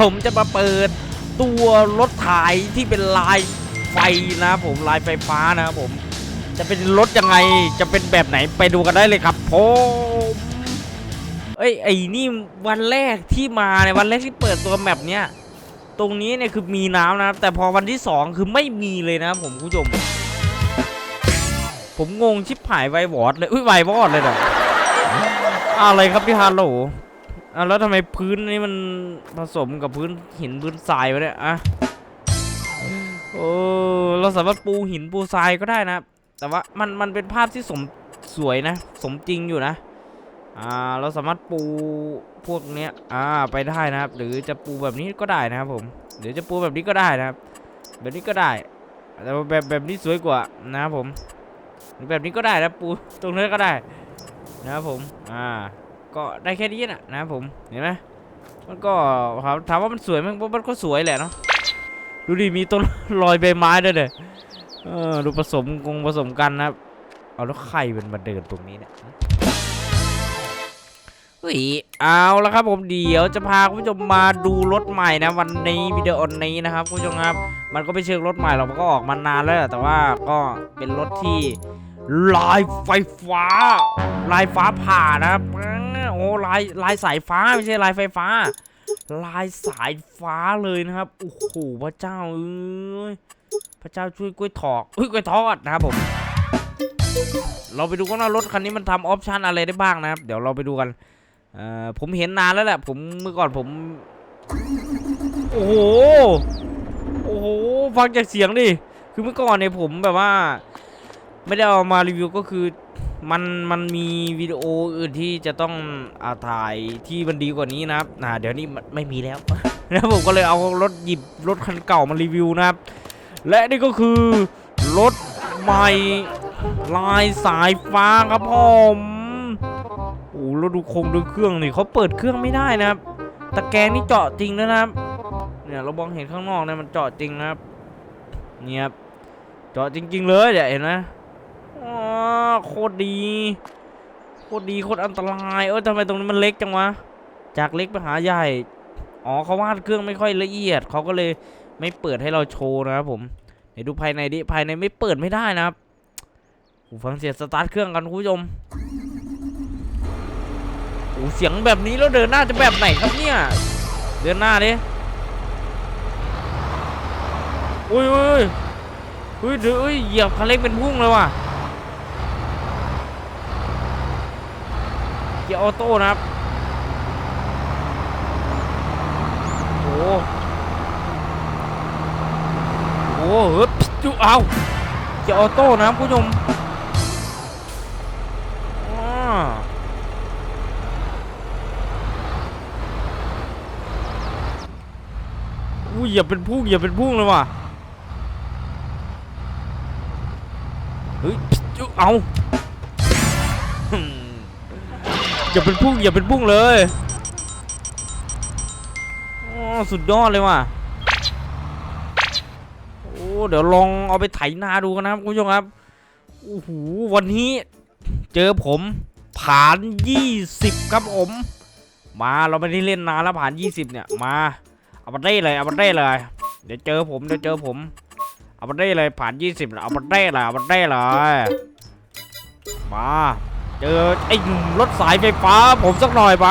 ผมจะมาเปิดตัวรถถ่ายที่เป็นลายไฟนะผมลายไฟฟ้านะผม จะเป็นรถยังไงจะเป็นแบบไหนไปดูกันได้เลยครับผมเอ้ยไอ้นี่วันแรกที่มาเนี่ยวันแรกที่เปิดตัวแมปเนี้ยตรงนี้เนี่ยคือมีน้ำนะครับแต่พอวันที่สองคือไม่มีเลยนะผมคุณผู้ชม ผมงงชิบหายไววอดเลยอุ้ยไววอดเลยเด้อะไรครับพี่ฮัลโหล อะแล้วทำไมพื้นนี่มันผสมกับพื้นหินพื้นทรายวะเนี่ยอะโอ้เราสามารถปูหินปูทรายก็ได้นะ แต่ว่ามันมันเป็นภาพที่สมสวยนะ สมจริงอยู่นะอ่าเราสามารถปูพวกเนี้ยอ่าไปได้นะครับ หรือจะปูแบบนี้ก็ได้นะครับผมหรือจะปูแบบนี้ก็ได้นะครับ แบบนี้ก็ได้ แต่แบบแบบนี้สวยกว่านะครับผมแบบนี้ก็ได้นะปูตรงนี้นก็ได้นะครับผมอ่า ก็ได้แค่นี้นะนะผมเห็นไหมมันก็ถามว่ามันสวยไหมมันมันก็สวยแหละเนาะดูดิมีต้นรอยใบไม้ด้วยเด้อเออดูผสมกงผสมกันนะเอาแล้วใครเป็นมาเดินตรงนี้เนี่ยเฮ้ยเอาแล้วครับผมเดี๋ยวจะพาคุณผู้ชมมาดูรถใหม่นะ วันนี้วิดีโอนี้นะครับคุณผู้ชมครับ มันก็ไม่เชิงรถใหม่หรอกมันก็ออกมานานแล้วแหละแต่ว่าก็เป็นรถที่ลายไฟฟ้า ลายฟ้าผ่านะครับ โอ้ลายลายสายฟ้าไม่ใช่ลายไฟฟ้า ลายสายฟ้าเลยนะครับโอ้โหพระเจ้าเอ้ยพระเจ้าช่วยกล้วยถอกเฮ้ยกล้วยทอดนะครับผม เราไปดูกันว่ารถคันนี้มันทำออปชันอะไรได้บ้างนะครับ เดี๋ยวเราไปดูกันเอ่อผมเห็นนานแล้วแหละผมเมื่อก่อนผม โอ้โหโอ้โหฟังจากเสียงดิคือเมื่อก่อนเนี่ยผมแบบว่า ไม่ได้เอามารีวิวก็คือ มันมันมีวิดีโออื่นที่จะต้องอาถ่ายที่มันดีกว่านี้นะครับอ่าเดี๋ยวนี้ไม่มีแล้วแล้วผมก็เลยเอารถหยิบรถคันเก่ามารีวิวนะครับ และนี่ก็คือรถใหม่ลายสายฟ้าครับผมโอ้แล้วดูโครงดูเครื่องนี่เขาเปิดเครื่องไม่ได้นะครับตะแกรงนี่เจาะจริงแล้วนะครับ เนี่ยเรามองเห็นข้างนอกเนี่ยมันเจาะจริงนะครับเนี่ยบเจาะจริง ๆ เลยเนี่ยวเห็นไหม อ๋อโคตรดี โคตรดีโคตรอันตราย เออทำไมตรงนี้มันเล็กจังวะ จากเล็กไปหาใหญ่ อ๋อเขาวาดเครื่องไม่ค่อยละเอียด เขาก็เลยไม่เปิดให้เราโชว์นะครับผมเดี๋ยวดูภายในดิ ภายในไม่เปิดไม่ได้นะครับฟังเสียงสตาร์ทเครื่องกันคุณผู้ชมโอ้เสียงแบบนี้แล้วเดินหน้าจะแบบไหนครับเนี่ย เดินหน้าดิอุ้ยอุ้ยอุ้ยเดี๋ยวอุ้ยเหยียบคันเร่งเป็นพุ่งเลยว่ะ เกียร์ออโต้นะครับโอ้โอ้เฮ้ยจุเอาจะออโต้นะคุณผู้ชมอ้าอุ้ยอย่าเป็นพุ่งอย่าเป็นพุ่งเลยว่ะเฮ้ยจุเอา อย่าเป็นพุ่งอย่าเป็นพุ่งเลยอ๋อสุดยอดเลยว่ะโอ้เดี๋ยวลองเอาไปไถนาดูกันนะครับคุณผู้ชมครับโอ้โหวันนี้เจอผมผ่าน20 ครับผม มาเราไม่ได้เล่นนานแล้วผ่าน 20 เนี่ยมาเอามาได้เลยเอามาได้เลย เดี๋ยวเจอผมเดี๋ยวเจอผมเอามาได้เลยผ่าน 20เอามาได้เลยเอามาได้เลยมา เจอไอ้หนุ่มรถสายไฟฟ้าผมสักหน่อยไป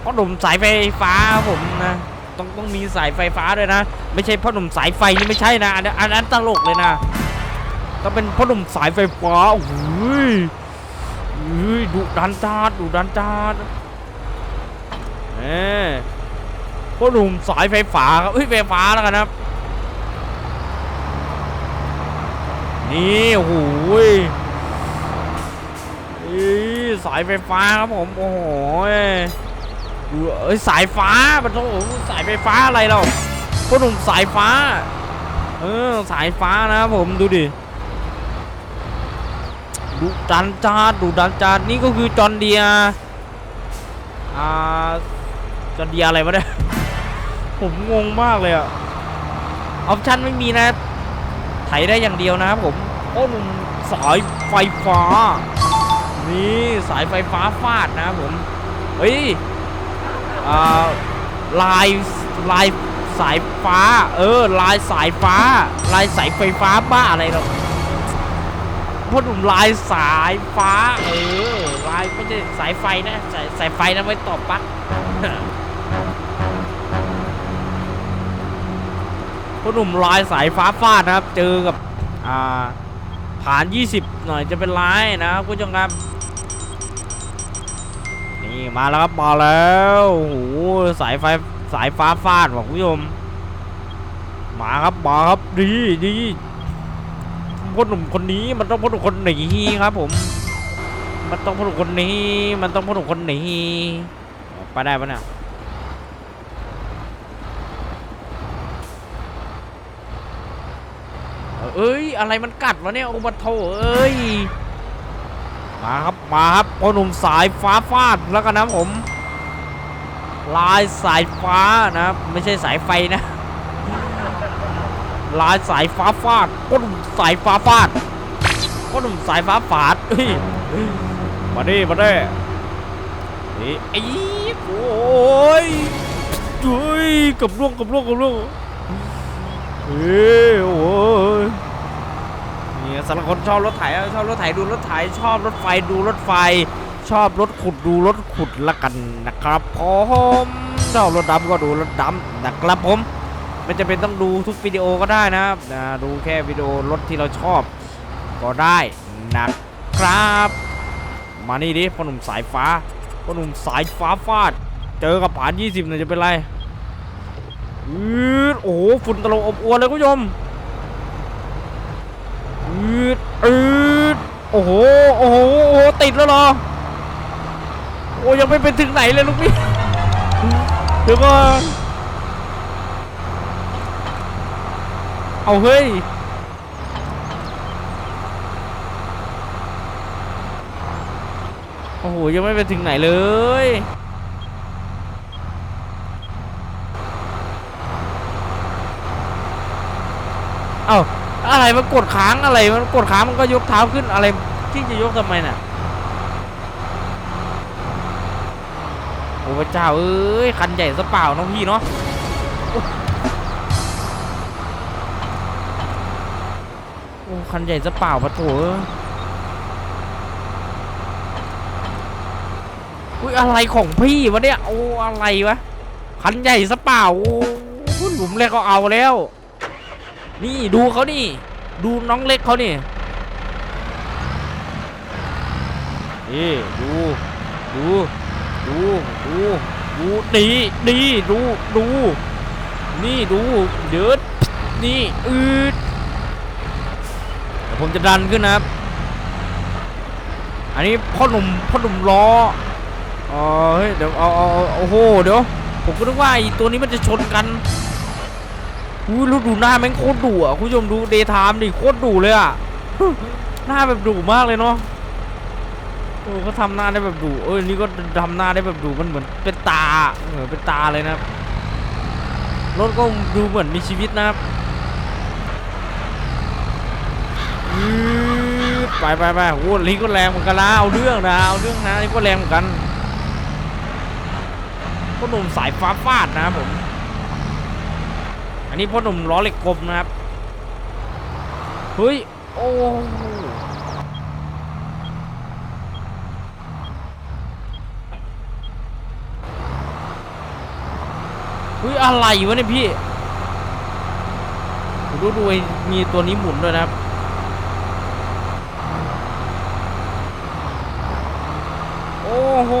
เพราะหนุ่มสายไฟฟ้าผมนะต้องต้องมีสายไฟฟ้าด้วยนะ ไม่ใช่พ่อหนุ่มสายไฟนี่ไม่ใช่นะอันนั้นอันนั้นตลกเลยนะต้องเป็นพ่อหนุ่มสายไฟฟ้าโอ้ยเฮ้ยดุดันจาดดุดันจาดเอ้พ่อหนุ่มสายไฟฟ้าครับเฮ้ยไฟฟ้าแล้วกันครับนี่โอ้ย สายไฟฟ้าครับผมโอ้โหดูเอ้ยสายฟ้ามันโอ้โหสายไฟฟ้าอะไรเราพ่อหนุ่มสายฟ้า เออสายฟ้านะครับผมดูดิดูดันจาดดูดันจาดนี่ก็คือจอนเดียอ่าจอนเดียอะไรวะเนี่ยผมงงมากเลยอะออปชั่นไม่มีนะไถได้อย่างเดียวนะครับผมโอ้หนุ่มสายไฟฟ้า นี่สายไฟฟ้าฟาดนะครับผมเฮ้ยอ่าลายลายสายฟ้า เออ ลายสายฟ้า ลายสายไฟฟ้าบ้าอะไรหรอกพ่อหนุ่มลายสายฟ้า เออ ลายไม่ใช่สายไฟนะ สายสายไฟนะไว้ต่อปลั๊กพ่อหนุ่มลายสายฟ้าฟาดนะครับ เจอกับ อ่าผ่าน 20 หน่อยจะเป็นลายนะครับคุณผู้ชมครับ นี่มาแล้วครับมาแล้วโอ้โหสายไฟสายฟ้าฟาดว่ะคุณผู้ชมมาครับมาครับดีดีพ่อหนุ่มคนนี้มันต้องพ่อหนุ่มคนนี้ครับผม มันต้องพ่อหนุ่มคนนี้ มันต้องพ่อหนุ่มคนนี้ไปได้ปะเนี่ยเอ้ย อะไรมันกัดวะเนี่ยโอ้มาโถเอ้ย มาครับ มาครับพ่อหนุ่มสายฟ้าฟาดแล้วกันนะผม ลายสายฟ้านะไม่ใช่สายไฟนะ ลายสายฟ้าฟาดพ่อหนุ่มสายฟ้าฟาดพ่อหนุ่มสายฟ้าฟาดเฮ้ยมาดิมาดินี่ไอ้โอ้ยเฮ้ยกับล่วงกับล่วงกับล่วงเฮ้ยโอ้ย นี่สำหรับคนชอบรถไถชอบรถไถดูรถไถชอบรถไฟดูรถไฟ ชอบรถขุดดูรถขุดละกันนะครับผมชอบรถดำก็ดูรถดำนะครับผมไม่จำเป็นต้องดูทุกวิดีโอก็ได้นะครับนะดูแค่วิดีโอรถที่เราชอบก็ได้นะครับ มานี่ดิพ่อหนุ่มสายฟ้าพ่อหนุ่มสายฟ้าฟาด เจอกับผ่าน 20เนี่ยจะเป็นไรอืดโอ้โหฝุ่นตลบอบอวนเลยคุณผู้ชม อืดอืดโอ้โห โอ้โห โอ้โห ติดแล้วเหรอ โอ้ยังไม่เป็นถึงไหนเลยลูกพี่เดี๋ยวก่อนเอาเฮ้ย โอ้โห ยังไม่ไปถึงไหนเลยเอ้า อะไรมันกดค้างอะไรมันกดค้างมันก็ยกเท้าขึ้นอะไรที่จะยกทำไมน่ะโอ้พระเจ้าเอ้ยคันใหญ่ซะเปล่าน้องพี่เนาะโอ้คันใหญ่ซะเปล่าปะโถอุ้ยอะไรของพี่วะเนี่ยโอ้อะไรวะคันใหญ่ซะเปล่าโอ้หลุมแรกก็เอาแล้ว นี่ดูเขานี่ ดูน้องเล็กเขานี่นี่ดูดูดูดูดูดีดีดูดูนี่ดูเดือดนี่อืดเดี๋ยวผมจะดันขึ้นนะครับ อันนี้พ่อหนุ่มพ่อหนุ่มล้อเออเฮ้ยเดี๋ยวเอาเอาโอ้โหเดี๋ยวผมก็นึกว่าไอตัวนี้มันจะชนกัน อุ้ยแล้ดูหน้าแม่งโคตรดุอะคุณผู้ชมดูเดย์ไทม์ดิโคตรดุเลยอะหน้าแบบดุมากเลยเนาะโอ้เขาทำหน้าได้แบบดุเอ้ยนี่ก็ทำหน้าได้แบบดุมันเหมือนเป็นตาเหมือนเป็นตาเลยนะรถก็ดูเหมือนมีชีวิตนะครับไปไปไปโอ้ลิงก็แรงเหมือนกันนะเอาเรื่องนะเอาเรื่องนะนี่ก็แรงเหมือนกัน ก็หนุ่มสายฟ้าฟาดนะครับผม อันนี้พ่อหนุ่มล้อเหล็กกลมนะครับ เฮ้ย โอ้เฮ้ยอะไรวะเนี่ยพี่ ดูดูมีตัวนี้หมุนด้วยนะครับ โอ้โห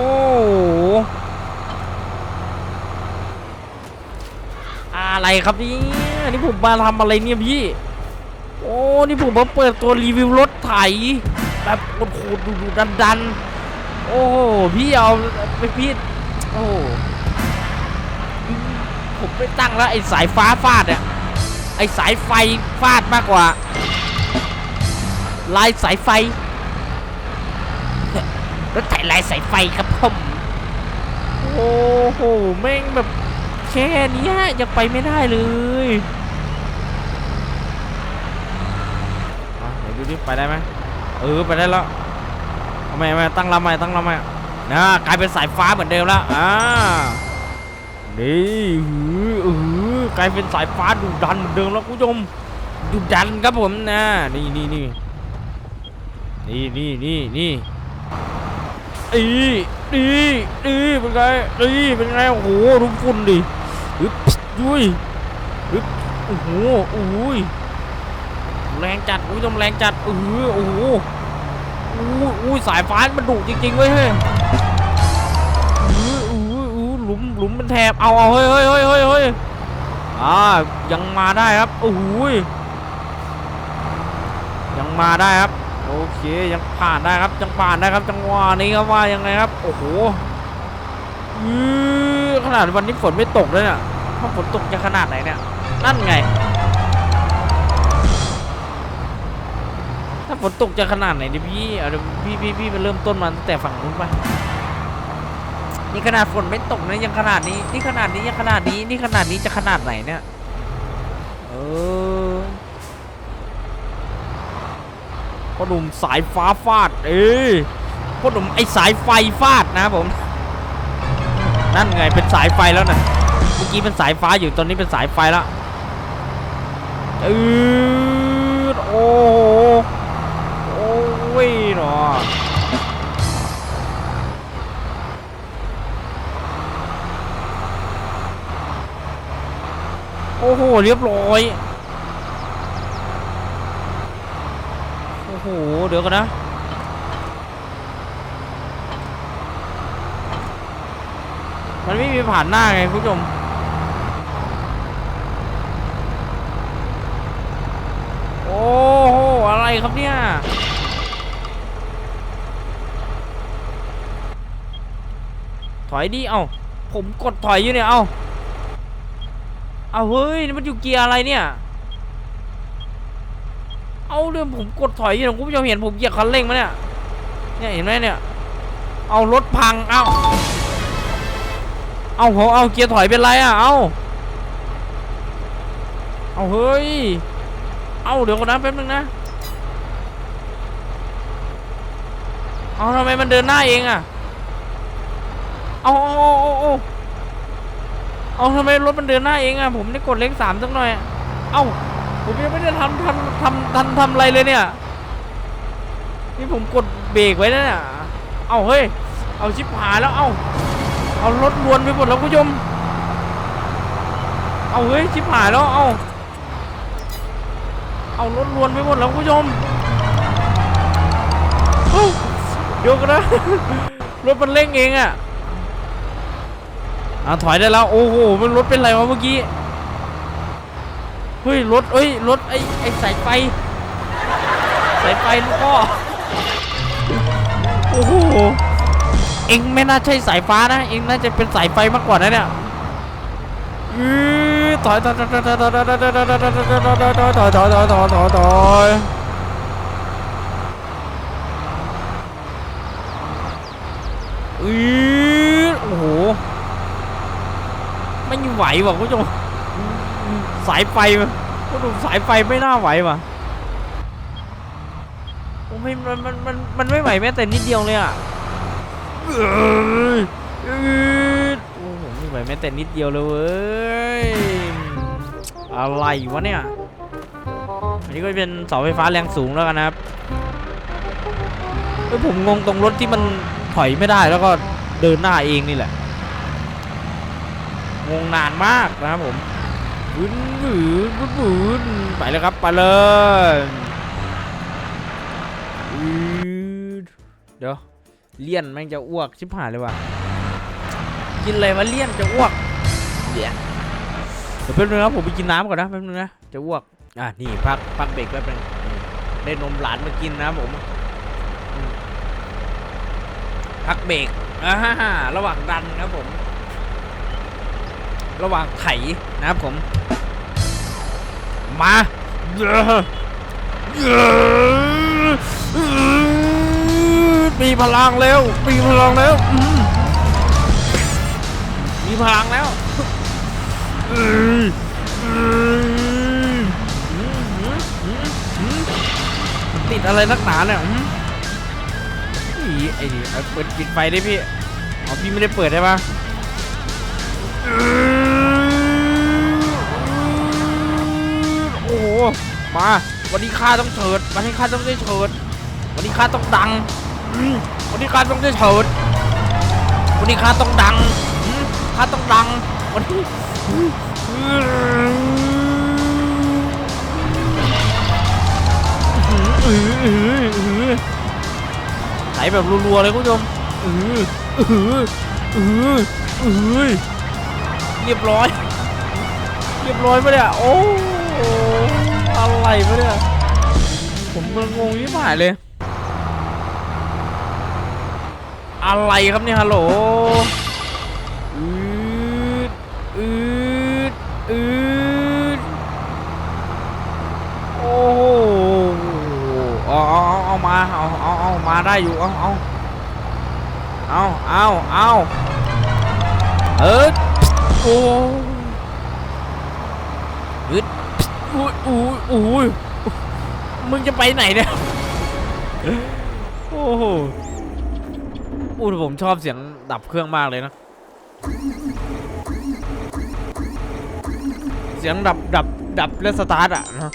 อะไร ครับนี่นี่ผมมาทำอะไรเนี่ยพี่ โอ้นี่ผมมาเปิดตัวรีวิวรถไถแบบโคตรดูดันดันโอ้พี่เอาไปพี่โอ้ผมไม่ตั้งแล้วไอ้สายฟ้าฟาดอะไอ้สายไฟฟาดมากกว่า ลายสายไฟรถไถลายสายไฟครับผมโอ้โหแม่งแบบ แค่นี้ยยังไปไม่ได้เลยอะเดี๋ยวดูดิไปได้ไหมเออไปได้แล้วเอาใหม่เอาใหม่ตั้งลำใหม่ตั้งลำใหม่นะกลายเป็นสายฟ้าเหมือนเดิมแล้วอ่านี่หืออือกลายเป็นสายฟ้าดุดันเหมือนเดิมแล้วคุณผู้ชมดุดันครับผมนะนี่นี่นี่นี่นี่นี่นี่อีดีดีเป็นไงดีเป็นไงโอ้โหดูฝุ่นดิ อึ๊บดุยอึ๊บโอ้โหโอ้ยแรงจัดคุณผู้ชมแรงจัดเออโอ้โหอู้อู้สายฟ้ามันดุจริงๆเว้ยเฮ้ยอู้อู้อู้หลุมหลุมเป็นแถบเอาเอาเฮ้ยเฮ้ยเฮ้ยเฮ้ยเฮ้ยอ่ายังมาได้ครับโอ้โหยังมาได้ครับโอเคยังผ่านได้ครับยังผ่านได้ครับจังหวะนี้ครับว่ายังไงครับโอ้โหอือ นาดวันนี้ฝนไม่ตกเลยเนี่ยถ้าฝนตกจะขนาดไหนเนี่ย นั่นไง ถ้าฝนตกจะขนาดไหนดิพี่เอาเดี๋ยวพี่พี่พี่มาเริ่มต้นมาตั้งแต่ฝั่งนู้นไป นี่ขนาดฝนไม่ตกนะยังขนาดนี้ นี่ขนาดนี้ยังขนาดนี้ นี่ขนาดนี้จะขนาดไหนเนี่ย เออพ่อหนุ่มสายฟ้าฟาด เอ้พ่อหนุ่มไอ้สายไฟฟาดนะผม นั่นไงเป็นสายไฟแล้วนะเมื่อกี้เป็นสายฟ้าอยู่ตอนนี้เป็นสายไฟแล้วเออโอ้โหโอ้ยเนาะโอ้โห เรียบร้อย โอ้โห เดี๋ยวกันนะ มันไม่มีผ่านหน้าไงคุณผู้ชมโอ้โหอะไรครับเนี่ยถอยดิเอ้าผมกดถอยอยู่เนี่ยเอ้าเอาเฮ้ยมันอยู่เกียร์อะไรเนี่ย เอาเรื่องผมกดถอยอยู่นะคุณผู้ชมเห็นผมเหยียบคันเร่งมาเนี่ย เนี่ยเห็นไหมเนี่ย เอารถพัง เอา เอาผมเอาเกียร์ถอยเป็นไรอะ เอาเอาเฮ้ย เอาเดี๋ยวก่อนนะแป๊บนึงนะ เอาทำไมมันเดินหน้าเองอะ เอาเอาเอาเอาเอาทำไมรถมันเดินหน้าเองอะ ผมได้กดเลขสามสักหน่อย เอาผมยังไม่ได้ทำทำทำทำทำอะไรเลยเนี่ยนี่ผมกดเบรกไว้นะเนี่ยเอาเฮ้ย เอาชิปหายแล้ว เอ้า เอารถวนไปหมดแล้วคุณผู้ชม เอาเฮ้ยชิปหายแล้ว เอา เอารถวนไปหมดแล้วคุณผู้ชมเฮ้ยเดี๋ยวกันนะ รถมันเร่งเองอะอะถอยได้แล้ว โอ้โห มันรถเป็นไรวะเมื่อกี้ เฮ้ย รถเอ้ย รถไอ้ไอ้สายไฟ สายไฟลูกพ่อ โอ้โห เองไม่น่าใช่สายฟ้านะ เองน่าจะเป็นสายไฟมากกว่านะเนี่ยอื้อถอยถอยถอยถอยถอยถอยถอยถอยถอยถอยถอยถอยถอยถอยถอยถอยถอยถอยอือโอ้โหไม่ไหวว่ะคุณผู้ชมสายไฟมันคุณดูสายไฟไม่น่าไหวว่ะโอ้ไม่มันมันมันมันไม่ไหวแม้แต่นิดเดียวเลยอะเอ้ยเอ้ย โอ้โหไม่ไหวแม้แต่นิดเดียวเลยเว้ย อะไรวะเนี่ย อันนี้ก็เป็นเสาไฟฟ้าแรงสูงแล้วกันนะครับเฮ้ยผมงงตรงรถที่มันถอยไม่ได้แล้วก็เดินหน้าเองนี่แหละ งงนานมากนะครับผมวืนวืนวืนวืนไปเลยครับ ไปเลยอืดเดี๋ยว เลี่ยนแม่งจะอ้วกชิบหายเลยว่ะกินอะไรมาเลี่ยนจะอ้วกเดี๋ยวเดี๋ยวแป๊บนึงครับผมไปกินน้ำก่อนนะแป๊บนึงนะจะอ้วกอะนี่พักพักเบรกแป๊บนึงนี่ได้นมหลานมากินนะผมพักเบรกอ่าระหว่างดันครับผม ระหว่างไถนะครับผม มาเย้เย้ มีพลังแล้วมีพลังแล้วอืมมีพลังแล้วอืมอืมอืมอืมอืมติดอะไรนักหนาเนี่ยอืมอีไอ้นี่เอาเปิดปิดไฟได้พี่อ๋อพี่ไม่ได้เปิดได้ปะอืโอ้โหมาวันนี้ข้าต้องเฉิดวันนี้ข้าต้องได้เฉิดวันนี้ข้าต้องดัง วันนี้ข้าต้องได้เฉิดวันนี้ข้าต้องดังข้าต้องดัง วันนี้ไหลแบบรัวๆเลยคุณผู้ชมอืออืออืออือเรียบร้อย เรียบร้อยปเนี่ยโอ้โหอะไรปเนี่ยผมกำลังงงยิ่งหายเลย อะไรครับเนี่ยฮัลโหลอืดอืดอืดโอ้โหเอาเอาเอามาเอาเอาเอามาได้อยู่เอาเอาเอาเอาเอาเออโอ้อึดอุ้ยอุ้ยอุ้ยมึงจะไปไหนเนี่ยโอ้โห อู้แต่ผมชอบเสียงดับเครื่องมากเลยนะ เสียงดับดับดับและสตาร์ทอะนะ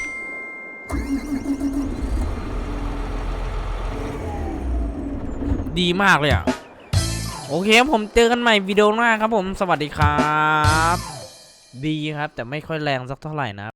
ดีมากเลยอะ โอเคผมเจอกันใหม่วิดีโอหน้าครับผมสวัสดีครับ ดีครับแต่ไม่ค่อยแรงสักเท่าไหร่นะ